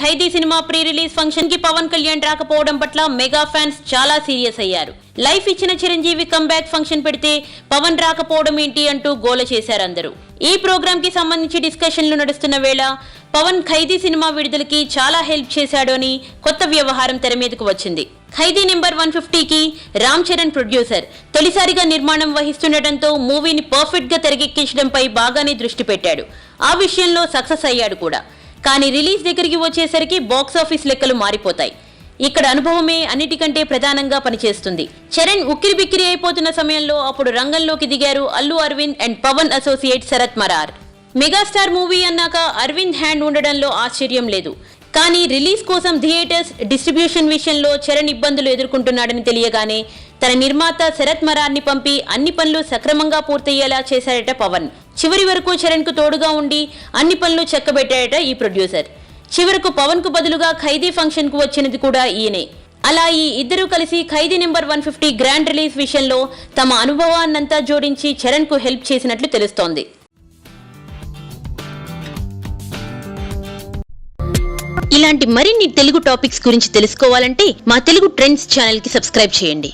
ఖైదీ సినిమా pre release ఫంక్షన్కి పవన్ కళ్యాణ్ రాకపోవడం పట్ల మెగా ఫ్యాన్స్ చాలా సీరియస్ అయ్యారు. లైఫ్ ఇచ్చిన చిరంజీవి కంబ్యాక్ ఫంక్షన్ పెడితే పవన్ రాకపోవడం ఏంటి అంటూ గోల చేశారు అందరూ. ఈ ప్రోగ్రామ్కి సంబంధించి డిస్కషన్లు నడుస్తున్న వేళ పవన్ ఖైదీ సినిమా విడుదలకి చాలా హెల్ప్ చేశాడు అని కొత్త వ్యవహారం తెర మీదకు వచ్చింది. ఖైదీ నెంబర్ వన్ ఫిఫ్టీకి రామ్ చరణ్ ప్రొడ్యూసర్ తొలిసారిగా నిర్మాణం వహిస్తుండటంతో మూవీని పర్ఫెక్ట్గా తెరకెక్కించడంపై బాగానే దృష్టి పెట్టాడు. ఆ విషయంలో సక్సెస్ అయ్యాడు కూడా. కానీ రిలీజ్ దగ్గరికి వచ్చేసరికి బాక్స్ ఆఫీస్ లెక్కలు మారిపోతాయి. ఇక్కడ అనుభవమే అన్నిటికంటే ప్రధానంగా పనిచేస్తుంది. చరణ్ ఉక్కిరి బిక్కిరి అయిపోతున్న సమయంలో అప్పుడు రంగంలోకి దిగారు Allu Aravind and Pawan associate Sarath Marar. Megastar movie అన్నాక అరవింద్ హ్యాండ్ ఉండడంలో ఆశ్చర్యం లేదు. కానీ రిలీజ్ కోసం థియేటర్స్ డిస్ట్రిబ్యూషన్ విషయంలో చరణ్ ఇబ్బందులు ఎదుర్కొంటున్నాడని తెలియగానే తన నిర్మాత శరత్ మరార్ని పంపి అన్ని పనులు సక్రమంగా పూర్తయ్యేలా చేశాడట పవన్. చివరి వరకు చరణ్కు తోడుగా ఉండి అన్ని పనులు చెక్కబెట్టాడట ఈ ప్రొడ్యూసర్. చివరకు పవన్కు బదులుగా ఖైదీ ఫంక్షన్కు వచ్చినది కూడా ఈయనే. అలా ఈ ఇద్దరూ కలిసి Khaidi number one fifty grand release విషయంలో తమ అనుభవాన్నంతా జోడించి చరణ్కు హెల్ప్ చేసినట్లు తెలుస్తోంది. ఇలాంటి మరిన్ని తెలుగు టాపిక్స్ గురించి తెలుసుకోవాలంటే మా తెలుగు ట్రెండ్స్ ఛానల్కి సబ్స్క్రైబ్ చేయండి.